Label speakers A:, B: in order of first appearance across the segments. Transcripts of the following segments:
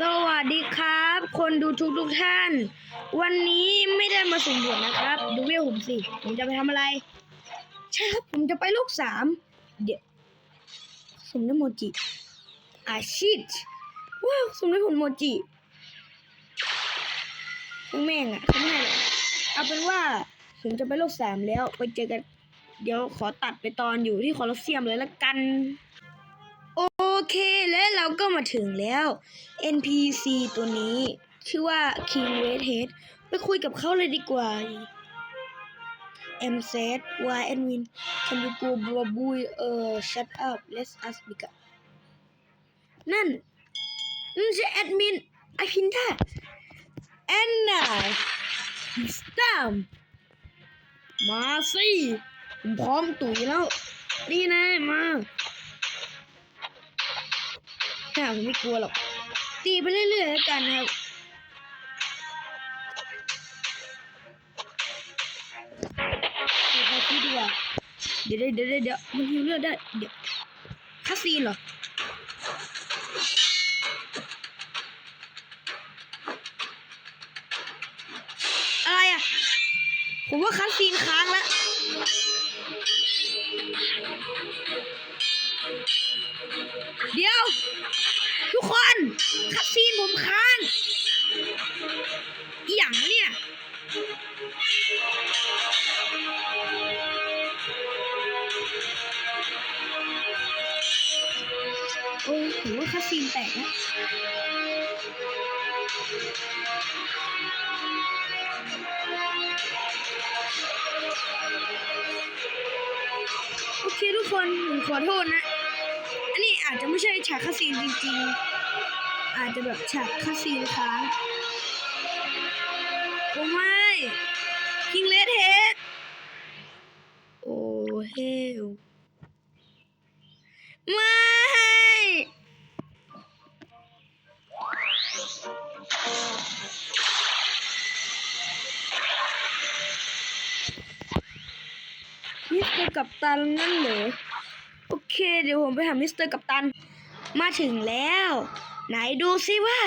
A: สวัสดีครับ คนดูทุกทุกท่าน วันนี้ไม่ได้มาสุ่มบวชนะครับ ดูเวลผมสิผมจะไปทำอะไร ใช่ครับ ผมจะไปลูกสามเดี๋ยวสุ่มได้โมจิอาชิตว้าวสุ่มได้ผลโมจิทั้งแม่งอะเขาไม่ให้เอาเป็นว่า ผมจะไปโลกสามแล้วไปเจอกัน เดี๋ยวขอตัดไปตอนอยู่ที่คอลอสเซียมเลยละกัน โอ มาถึงแล้ว NPC ตัวนี้ ชื่อว่า King Redhead ไปคุยกับเขาเลยดีกว่า M said why Edwin can you go blah boy เออ shut up let us begin นั่นนั่นใช่แอดมินไอพินท่าแอนนาสตามมาสิผมพร้อมตุ๋ยแล้ว นี่นะมา ถ้าผมไม่กลัวหรอก ตีไปเรื่อยๆแล้วกันนะครับ ตีไปที่ดีกว่าเดี๋ยวเดี๋ยวเดี๋ยวเดี๋ยวมันฮิวเลือดได้ เดี๋ยวคาซีนเหรออะไรอะ ผมว่าคัสซีนค้างแล้ว เดี๋ยว ทุกคนคัดซีนผมค้างอีหยังวะเนี่ยโอ้ยผมว่าคัดซีนแตกแล้วโอเคทุกคนผมขอโทษนะ ไม่ใช่ฉากคาซีนจริงๆ อาจจะแบบฉากคาซีนค้างโอ้ไม่คิงเลดเฮดโอ้เฮลไม่มิสเตอกัปตันนั่นเหรอ เค เดี๋ยวผมไปหามิสเตอร์กัปตัน มาถึงแล้ว ไหนดูซิว่า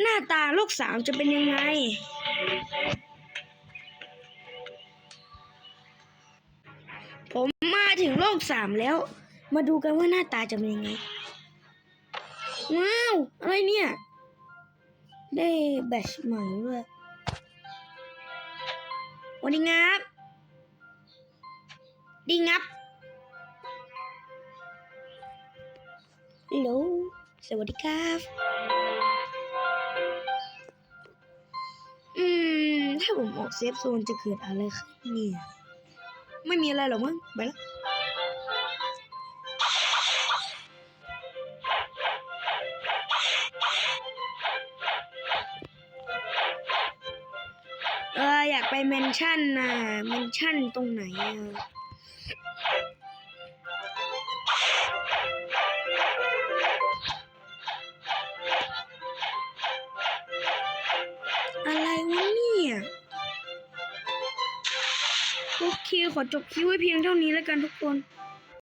A: หน้าตาโลกสามจะเป็นยังไง ผมมาถึงโลกสามแล้ว มาดูกันว่าหน้าตาจะเป็นยังไง ว้าว อะไรเนี่ย ได้แบตใหม่ด้วยวันนี้งับดีงับ ฮัลโหลสวัสดีครับ อืม ถ้าผมออกเซฟโซนจะเกิดอะไรขึ้นเนี่ย ไม่มีอะไรหรอกมั้ง ไปล้วเอออยากไปเมนชั่นนะเมนชั่นตรงไหนอะ โอเคขอจบคลิปไว้เพียงเท่านี้แล้วกันทุกคน